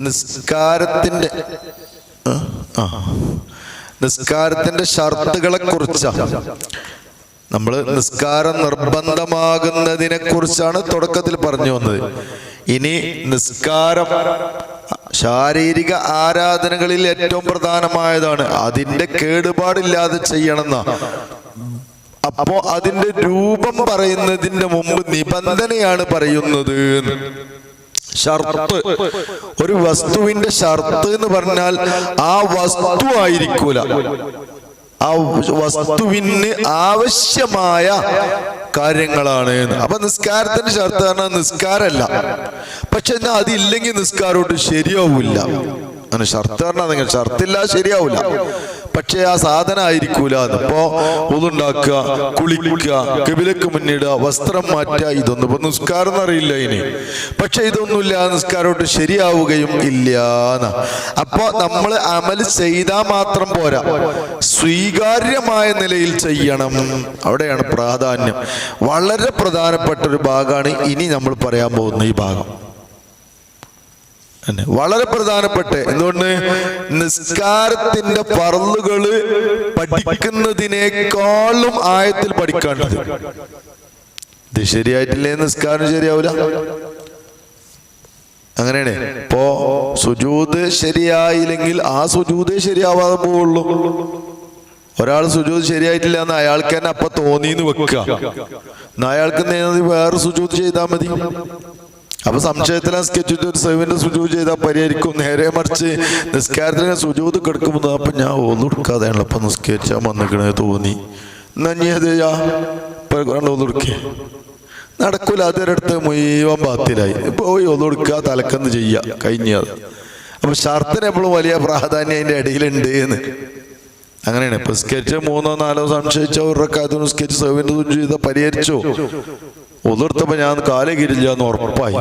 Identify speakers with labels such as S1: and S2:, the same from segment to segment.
S1: നിസ്കാരത്തിന്റെ ആ, ഷർത്തുകളെ കുറിച്ചാണ് നമ്മൾ നിസ്കാരം നിർബന്ധമാകുന്നതിനെ കുറിച്ചാണ് തുടക്കത്തിൽ പറഞ്ഞു വന്നത്. ഇനി നിസ്കാരം ശാരീരിക ആരാധനകളിൽ ഏറ്റവും പ്രധാനമായതാണ്. അതിന്റെ കേടുപാടില്ലാതെ ചെയ്യണമെന്ന. അപ്പോ അതിന്റെ രൂപം പറയുന്നതിന്റെ മുമ്പ് നിബന്ധനയാണ് പറയുന്നത് ഷർത്ത്. ഒരു വസ്തുവിന്റെ ഷർത്ത് എന്ന് പറഞ്ഞാൽ ആ വസ്തു ആയിരിക്കൂല. ആ വസ്തുവിന് ആവശ്യമായ കാര്യങ്ങളാണ് എന്ന്. അപ്പൊ നിസ്കാരത്തിന്റെ ഷർത്ത് പറഞ്ഞാൽ നിസ്കാരമല്ല. പക്ഷെ എന്നാൽ അതില്ലെങ്കിൽ നിസ്കാരോട്ട് ശരിയാവില്ല. ഷർത്ത് പറഞ്ഞാൽ ഷർത്തില്ല ശരിയാവില്ല. പക്ഷെ ആ സാധനം ആയിരിക്കൂല അപ്പോ ഉതുണ്ടാക്കുക കുളിക്കുക കബിലക്ക് മുന്നിടുക വസ്ത്രം മാറ്റുക ഇതൊന്നും ഇപ്പൊ നിസ്കാരം എന്നറിയില്ല ഇനി. പക്ഷെ ഇതൊന്നുമില്ല നിസ്കാരോട്ട് ശരിയാവുകയും ഇല്ല അപ്പോ നമ്മൾ അമൽ ചെയ്താൽ മാത്രം പോരാ. സ്വീകാര്യമായ നിലയിൽ ചെയ്യണം. അവിടെയാണ് പ്രാധാന്യം. വളരെ പ്രധാനപ്പെട്ട ഒരു ഭാഗമാണ് ഇനി നമ്മൾ പറയാൻ പോകുന്ന ഈ ഭാഗം. വളരെ പ്രധാനപ്പെട്ട. എന്തുകൊണ്ട്? നിസ്കാരത്തിന്റെ പറലുകൾ പഠിക്കുന്നതിനേക്കാളും ആയത്തിൽ പഠിക്കേണ്ടത് ഇത് ശരിയായിട്ടില്ലേ? നിസ്കാരം ശരിയാവൂല. അങ്ങനെയാണ്. ഇപ്പോ സുജൂത് ശരിയായില്ലെങ്കിൽ ആ സുജൂതേ ശരിയാവാതെ പോവുള്ളൂ. ഒരാൾ സുജൂത് ശരിയായിട്ടില്ല എന്ന് അയാൾക്ക് തന്നെ അപ്പൊ തോന്നിന്ന് വെക്കുക. എന്നാ അയാൾക്ക് വേറെ സുജൂത് ചെയ്താൽ മതി. അപ്പൊ സംശയത്തിന് സ്കെച്ച് ഒരു സെവിന്റെ സുജൂത് ചെയ്താൽ പരിഹരിക്കും നേരെ മറിച്ച് നിസ്കാരത്തിന് സുജൂത് കിടക്കുമ്പോൾ അപ്പൊ ഞാൻ ഒന്നുടുക്കാതെയാണല്ലോ അപ്പൊ നിസ്കരിച്ചാൽ വന്നിക്കണേ തോന്നി. എന്നാ നീ അത് ഒന്നുടുക്കേ നടക്കൂല അതിരടുത്ത് മുഴുവൻ ബാത്തിലായി. പോയി ഒന്നുടുക്കുക തലക്കന്ന് ചെയ്യുക കഴിഞ്ഞത് അപ്പൊ ഷർത്തിന് എപ്പോഴും വലിയ പ്രാധാന്യം അതിന്റെ ഇടയിലുണ്ട് എന്ന്. അങ്ങനെയാണ്. ഇപ്പൊ സ്കെച്ച് മൂന്നോ നാലോ സംശയിച്ച ഒരു റക്കാത്ത് സ്കെച്ച് സെവിന്റെ ചെയ്ത പരിഹരിച്ചോ? ഒന്നെടുത്തപ്പോ ഞാൻ കാലേ കിരില്ല എന്ന് ഉറപ്പായി.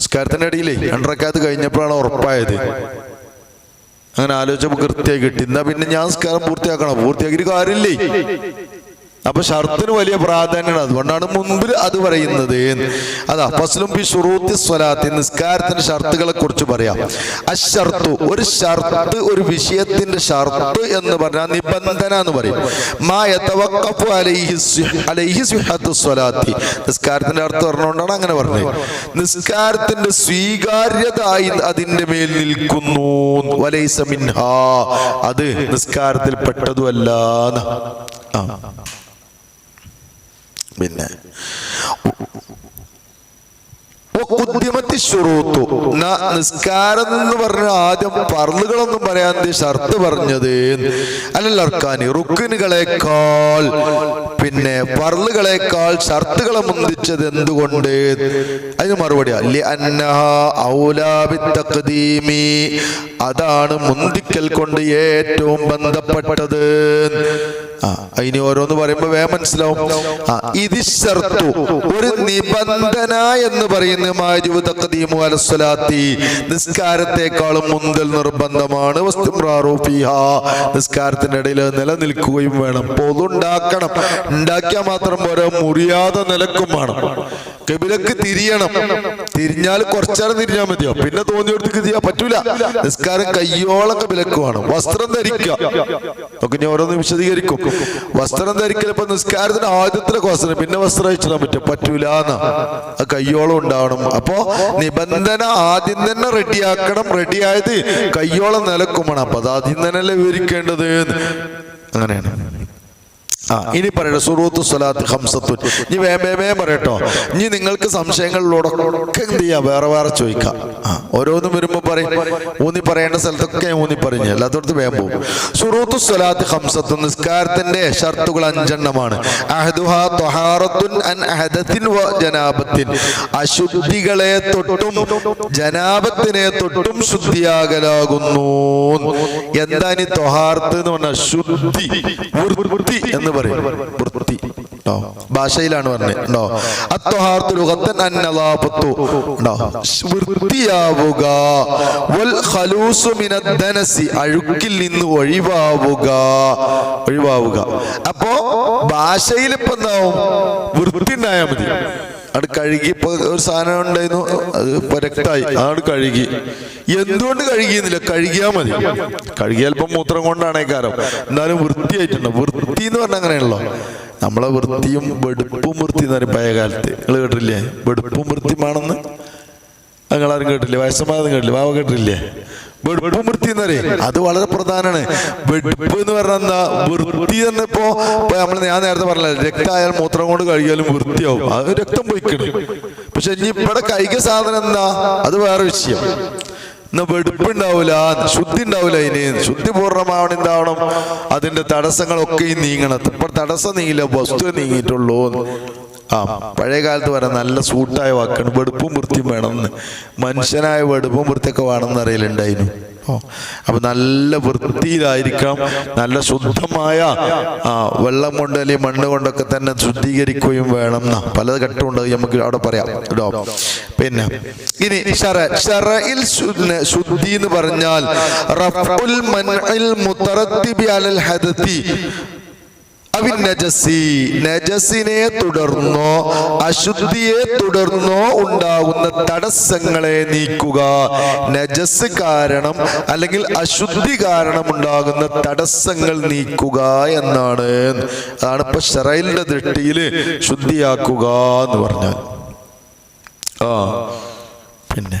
S1: സ്കാരത്തിന്റെ ഇടയിലേ രണ്ടരക്കാത്ത് കഴിഞ്ഞപ്പോഴാണ് ഉറപ്പായത്. അങ്ങനെ ആലോചിച്ചപ്പോ കൃത്യമായി കിട്ടി. എന്നാ പിന്നെ ഞാൻ സ്കാരം പൂർത്തിയാക്കണം. പൂർത്തിയാക്കിയിട്ട് കാര്യമില്ലേ? അപ്പൊ ഷർത്തിന് വലിയ പ്രാധാന്യമാണ്. അതുകൊണ്ടാണ് മുൻപിൽ അത് പറയുന്നത്. അതാ ഫസ്ലും ബി ഷുറൂത്തി സ്വലാത്തി നിസ്കാരത്തിന്റെ ഷർത്തുകളെ കുറിച്ച് പറയാം. അഷർത്തു ഒരു ഷർത്ത് ഒരു വിഷയത്തിന്റെ ഷർത്ത് എന്ന് പറഞ്ഞാൽ നിബന്ധന എന്ന് പറയും. മാ അലൈഹി അലൈഹി സിഹത്തു സ്വലാത്തി. നിസ്കാരത്തിന്റെ അർത്ഥം പറഞ്ഞുകൊണ്ടാണ് അങ്ങനെ പറഞ്ഞത്. നിസ്കാരത്തിന്റെ സ്വീകാര്യത അതിന്റെ മേൽ നിൽക്കുന്നു. വലൈസ മിൻഹാ. അത് നിസ്കാരത്തിൽ പെട്ടതുമല്ല പിന്നെ. ഷുറൂത്തു നിസ്കാരം എന്ന് പറഞ്ഞ ആദ്യം പറലുകളൊന്നും പറയാൻ ഷർത്ത് പറഞ്ഞത് അല്ലർക്കാനി റുക്കിനുകളെക്കാൾ പിന്നെ പറലുകളെക്കാൾ ഷർത്തുകളെ മുന്തിച്ചത് എന്തുകൊണ്ട്? അതിന് മറുപടി അതാണ് മുന്തിക്കൽ കൊണ്ട് ഏറ്റവും ബന്ധപ്പെട്ടത്. ഇനി ഓരോന്ന് പറയുമ്പോ വേ മനസ്സിലാവും. ഇത് ഷർത്തു ഒരു നിബന്ധന എന്ന് പറയുന്ന അലസ്വലാത്തി നിസ്കാരത്തെക്കാളും മുന്തൽ നിർബന്ധമാണ്. നിസ്കാരത്തിന്റെ ഇടയിൽ നിലനിൽക്കുകയും വേണം. പൊതുണ്ടാക്കണം ഉണ്ടാക്കിയാൽ മാത്രം പോരാ മുറിയാതെ നിലക്കും വേണം. കബിലക്ക് തിരിയണം. തിരിഞ്ഞാൽ കുറച്ചേരം തിരിഞ്ഞാൽ മതിയോ? പിന്നെ തോന്നിയെടുത്ത് ചെയ്യാൻ പറ്റൂല. നിസ്കാരം കയ്യോളൊക്കെ വിലക്കുവാണ്. വസ്ത്രം ധരിക്കുക. നമുക്ക് ഞാൻ ഓരോന്ന് വിശദീകരിക്കും. വസ്ത്രം ധരിക്കലപ്പോ ഇപ്പൊ നിസ്കാരത്തിന് ആദ്യത്തിലെ വസ്ത്രം പിന്നെ വസ്ത്രം അയച്ചിടാൻ പറ്റും. പറ്റൂല എന്ന് കയ്യോളം ഉണ്ടാവണം. അപ്പോ നിബന്ധന ആദ്യം തന്നെ റെഡിയാക്കണം. റെഡിയായത് കയ്യോളം നിലക്കുമാണ് അപ്പൊ അത് ആദ്യം തന്നെയല്ലേ വിവരിക്കേണ്ടത് അങ്ങനെയാണ്. ആ ഇനി പറയട്ടെ സുറൂത്ത് സ്വലാത്ത് ഹംസത്തു. ഇനി വേമേ വേ വേ പറയട്ടോ. ഇനി നിങ്ങൾക്ക് സംശയങ്ങളിലൂടെ എന്ത് ചെയ്യാം? വേറെ വേറെ ചോദിക്കാം. ആ ഓരോന്നും വരുമ്പോൾ പറയും. ഊന്നി പറയേണ്ട സ്ഥലത്തൊക്കെ ഊന്നി പറഞ്ഞു എല്ലാത്തോടത്ത് വേം പോകും. സുറൂത്ത് സ്വലാത്ത് ഹംസത്തു നിസ്കാരത്തിന്റെ ഷർത്തുകൾ അഞ്ചെണ്ണമാണ്. അശുദ്ധികളെ തൊട്ടും ജനാപത്തിനെ തൊട്ടും ശുദ്ധിയാകലാകുന്നു. എന്താ ഇനി ത്വഹാർത്ത് എന്ന് പറഞ്ഞാൽ ശുദ്ധി വൃത്തി എന്ന് പറയും വൃത്തി. ഭാഷയിലാണ് പറഞ്ഞത്. അഴുക്കിൽ നിന്ന് ഒഴിവാവുക. ഒഴിവാവുക. അപ്പോ ഭാഷയിൽ ഇപ്പൊ എന്താവും വൃത്തി ഉണ്ടായാൽ മതി. അത് കഴുകി ഇപ്പൊ ഒരു സാധനം ഉണ്ടായിരുന്നു. അത് ഇപ്പൊ രക്തമായി അതാണ് കഴുകി. എന്തുകൊണ്ട് കഴുകിയെന്നില്ല? കഴുകിയാൽ മതി. കഴുകിയാൽ ഇപ്പം മൂത്രം കൊണ്ടാണ് കാരം എന്നാലും വൃത്തിയായിട്ടുണ്ട്. വൃത്തി എന്ന് പറഞ്ഞാൽ അങ്ങനെയാണല്ലോ. നമ്മളെ വൃത്തിയും വെടുപ്പും വൃത്തി എന്ന് പറയും പഴയ കാലത്ത്. നിങ്ങൾ കേട്ടില്ലേ വെടുപ്പും വൃത്തിയുമാണെന്ന്. നിങ്ങളാരും കേട്ടില്ലേ വയസ്സന്മാരും കേട്ടില്ലേ വാവ കേട്ടില്ലേ വെടുപ്പും വൃത്തി എന്ന് പറയും അത് വളരെ പ്രധാനമാണ്. വെടുപ്പ് എന്ന് പറഞ്ഞാൽ എന്താ? വൃത്തി നമ്മൾ ഞാൻ നേരത്തെ പറഞ്ഞ രക്തമായാലും മൂത്രം കൊണ്ട് കഴുകിയാലും വൃത്തിയാവും. അത് രക്തം പോയിക്കണം. പക്ഷെ ഇനി ഇവിടെ കൈക സാധനം എന്താ? അത് വേറെ വിഷയം. എന്നാ വെടുപ്പുണ്ടാവൂല ശുദ്ധി ഉണ്ടാവൂല ഇനി. ശുദ്ധി പൂർണമാവണം എന്താവണം? അതിന്റെ തടസ്സങ്ങളൊക്കെ നീങ്ങണം. ഇപ്പൊ തടസ്സം നീങ്ങില്ല വസ്തു നീങ്ങിയിട്ടുള്ളൂ ആ പഴയ കാലത്ത് പറയാം നല്ല സൂട്ടായ വാക്കാണ് വെടുപ്പും വൃത്തിയും വേണമെന്ന്. മനുഷ്യനായ വെടുപ്പും വൃത്തിയൊക്കെ വേണമെന്ന് അറിയലുണ്ടായിരുന്നു. അപ്പൊ നല്ല വൃത്തിയിലായിരിക്കാം നല്ല ശുദ്ധമായ വെള്ളം കൊണ്ട് അല്ലെങ്കിൽ മണ്ണ് കൊണ്ടൊക്കെ തന്നെ ശുദ്ധീകരിക്കുകയും വേണം എന്നാ. പല ഘട്ടമുണ്ട് നമുക്ക് അവിടെ പറയാം. കേട്ടോ പിന്നെ ഇനി ഷറ ഷറയിൽ ശുദ്ധ- എന്ന് പറഞ്ഞാൽ അലൽ ഹദത്തി. നജസിനെ തുടർന്നോ അശുദ്ധിയെ തുടർന്നോ ഉണ്ടാകുന്ന തടസ്സങ്ങളെ നീക്കുക. നജസ് കാരണം അല്ലെങ്കിൽ അശുദ്ധി കാരണം ഉണ്ടാകുന്ന തടസ്സങ്ങൾ നീക്കുക എന്നാണ്. അതാണ് ഇപ്പൊ ഷറയിലിന്റെ ദൃഷ്ടിയിൽ ശുദ്ധിയാക്കുക എന്ന് പറഞ്ഞാൽ. ആ പിന്നെ.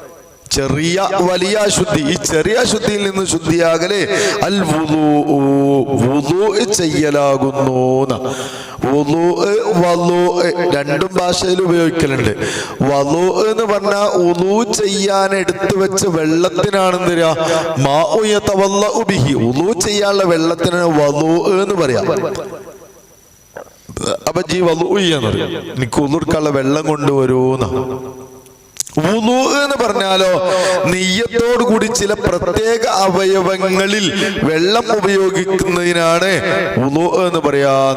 S1: ചെറിയ വലിയ ശുദ്ധി ഈ ചെറിയ ശുദ്ധിയിൽ നിന്ന് ശുദ്ധിയാകലേ അൽ വുദു ചെയ്യലാകുന്നു രണ്ടും ഭാഷയിൽ ഉപയോഗിക്കലുണ്ട്. വലു എന്ന് പറഞ്ഞാൽ ഉലു ചെയ്യാൻ എടുത്തു വെച്ച വെള്ളത്തിനാണ് തരാ മാ ഉയത്തവല്ല ഉബിഹി. ഉലു ചെയ്യാനുള്ള വെള്ളത്തിനാണ് വലു എന്ന് പറയാം. അപ്പൊ ജീ വലു എന്ന് പറയും എനിക്ക് ഉലുർക്കുള്ള വെള്ളം കൊണ്ടുവരൂന്ന വുളു എന്ന് പറഞ്ഞാലോ നെയ്യത്തോടു കൂടി ചില പ്രത്യേക അവയവങ്ങളിൽ വെള്ളം ഉപയോഗിക്കുന്നതിനാണ് വുളു എന്ന് പറയാൻ.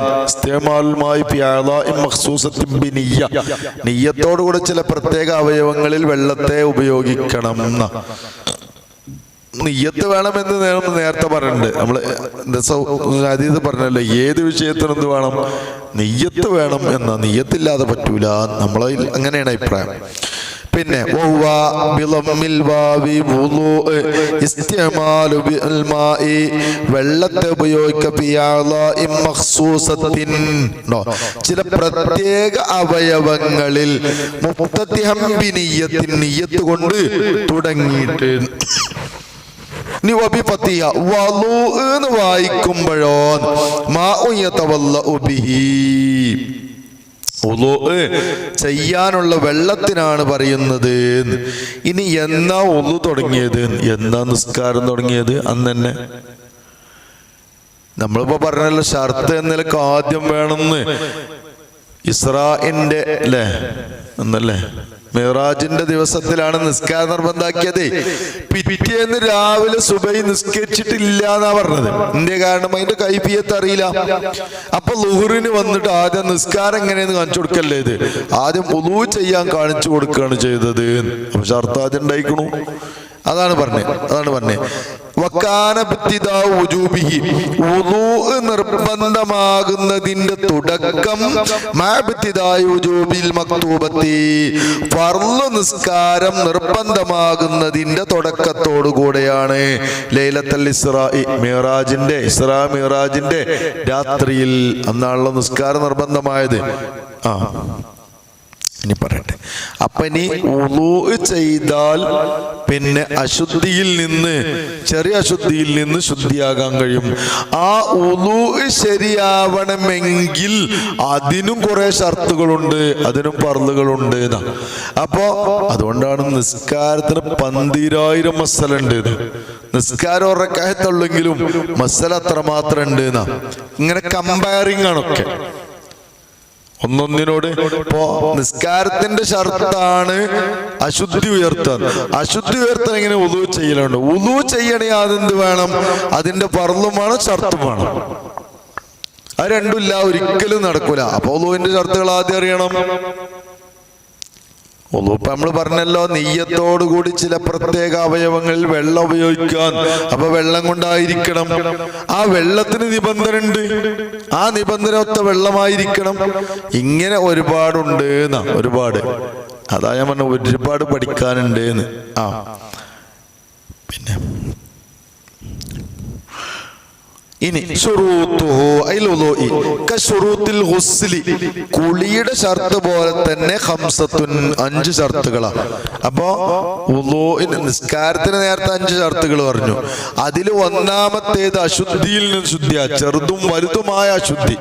S1: നെയ്യത്തോടു കൂടി ചില പ്രത്യേക അവയവങ്ങളിൽ വെള്ളത്തെ ഉപയോഗിക്കണം എന്ന നെയ്യത്ത് വേണമെന്ന് നേരം നേരത്തെ പറഞ്ഞിട്ടുണ്ട്. നമ്മൾ അതീത് പറഞ്ഞല്ലോ ഏത് വിഷയത്തിനും എന്ത് വേണം? നെയ്യത്ത് വേണം എന്ന. നെയ്യത്തില്ലാതെ പറ്റൂല. നമ്മളെ അങ്ങനെയാണ് അഭിപ്രായം. പിന്നെ വെള്ളത്തെ ഉപയോഗിക്കോ? ചില പ്രത്യേക അവയവങ്ങളിൽ നിയ്യത്ത് കൊണ്ട് തുടങ്ങിയിട്ട് വായിക്കുമ്പോഴോ മാ ഉയത്തവല്ല ബിഹി ഉളൂ ചെയ്യാനുള്ള വെള്ളത്തിനാണ് പറയുന്നത് ഇനി എന്നാ ഒന്നു തുടങ്ങിയത്? എന്നാ നിസ്കാരം തുടങ്ങിയത് അന്ന് തന്നെ? നമ്മളിപ്പോ പറഞ്ഞല്ലോ ഷർത്ത് എന്ന നിലയ്ക്ക് ആദ്യം വേണമെന്ന്. ഇസ്രാഇന്റെ അല്ലേ എന്നല്ലേ മിറാജിന്റെ ദിവസത്തിലാണ് നിസ്കാരം നിർബന്ധാക്കിയത്. പിറ്റേന്ന് രാവിലെ സുബൈ നിസ്കരിച്ചിട്ടില്ല എന്നാ പറഞ്ഞത്. എന്റെ കാരണം അതിന്റെ കൈഫിയത്ത് അറിയില്ല. അപ്പൊ ലുഹുറിന് വന്നിട്ട് ആദ്യം നിസ്കാരം എങ്ങനെയെന്ന് കാണിച്ചു കൊടുക്കല്ലേ ഇത്? ആദ്യം ഉലൂ ചെയ്യാൻ കാണിച്ചു കൊടുക്കുകയാണ് ചെയ്തത്. അപ്പൊ അർത്ഥാദ്യം ഉണ്ടായിക്കണു. അതാണ് പറഞ്ഞത് അതാണ് പറഞ്ഞത് നിർബന്ധമാകുന്നതിന്റെ തുടക്കം നിസ്കാരം നിർബന്ധമാകുന്നതിന്റെ തുടക്കത്തോടു കൂടെയാണ് ലൈലത്തൽ ഇസ്രായി മിറാജിന്റെ ഇസ്രാ മിറാജിന്റെ രാത്രിയിൽ അന്നാണല്ലോ നിസ്കാരം നിർബന്ധമായത്. ആ ഇനി പറയട്ടെ. അപ്പൊ ഇനി ചെയ്താൽ പിന്നെ അശുദ്ധിയിൽ നിന്ന് ചെറിയ അശുദ്ധിയിൽ നിന്ന് ശുദ്ധിയാകാൻ കഴിയും. ആ ഉളൂ ശരിയാവണമെങ്കിൽ അതിനും കുറെ ഷർത്തുകളുണ്ട് അതിനും പറലുകളുണ്ട് അപ്പോ അതുകൊണ്ടാണ് നിസ്കാരത്തിന് പന്തിരായിരം മസല ഉണ്ട് ഇത്. നിസ്കാരം ഉറക്കായത്തുള്ളെങ്കിലും മസല അത്ര മാത്രം ഉണ്ട് ഇങ്ങനെ കമ്പയറിംഗ് ആണൊക്കെ ഒന്നൊന്നിനോട് നിസ്കാരത്തിന്റെ ഷർത്താണ് അശുദ്ധി ഉയർത്താൻ. അശുദ്ധി ഉയർത്താൻ ഇങ്ങനെ ഉദു ചെയ്യലുണ്ട്. ഉദു ചെയ്യണേ അതെന്ത് വേണം? അതിന്റെ പറലും വേണം ഷർത്തും വേണം. അത് രണ്ടുമില്ല ഒരിക്കലും നടക്കൂല. അപ്പൊ ഉദുവിന്റെ ഷർത്തുകൾ ആദ്യം അറിയണം. ഇപ്പൊ നമ്മൾ പറഞ്ഞല്ലോ നെയ്യത്തോടുകൂടി ചില പ്രത്യേക അവയവങ്ങളിൽ വെള്ളം ഉപയോഗിക്കാൻ. അപ്പൊ വെള്ളം കൊണ്ടായിരിക്കണം. ആ വെള്ളത്തിന് നിബന്ധന ഉണ്ട് ആ നിബന്ധന ഒത്ത വെള്ളമായിരിക്കണം. ഇങ്ങനെ ഒരുപാടുണ്ട് എന്നാ ഒരുപാട്. അതാ ഞാൻ പറഞ്ഞ ഒരുപാട് പഠിക്കാനുണ്ട് എന്ന് ആ. പിന്നെ? ഇനി കുളിയുടെ ഷർത്ത് പോലെ തന്നെ ഹംസത്തുൻ അഞ്ച് ഷർത്തുകളാണ് അപ്പോ നിസ്കാരത്തിന് നേരത്തെ അഞ്ച് ഷർത്തുകൾ പറഞ്ഞു. അതിൽ ഒന്നാമത്തേത് അശുദ്ധിയിൽ നിന്ന് ശുദ്ധിയ ചെറുതും വലുതുമായ അശുദ്ധി.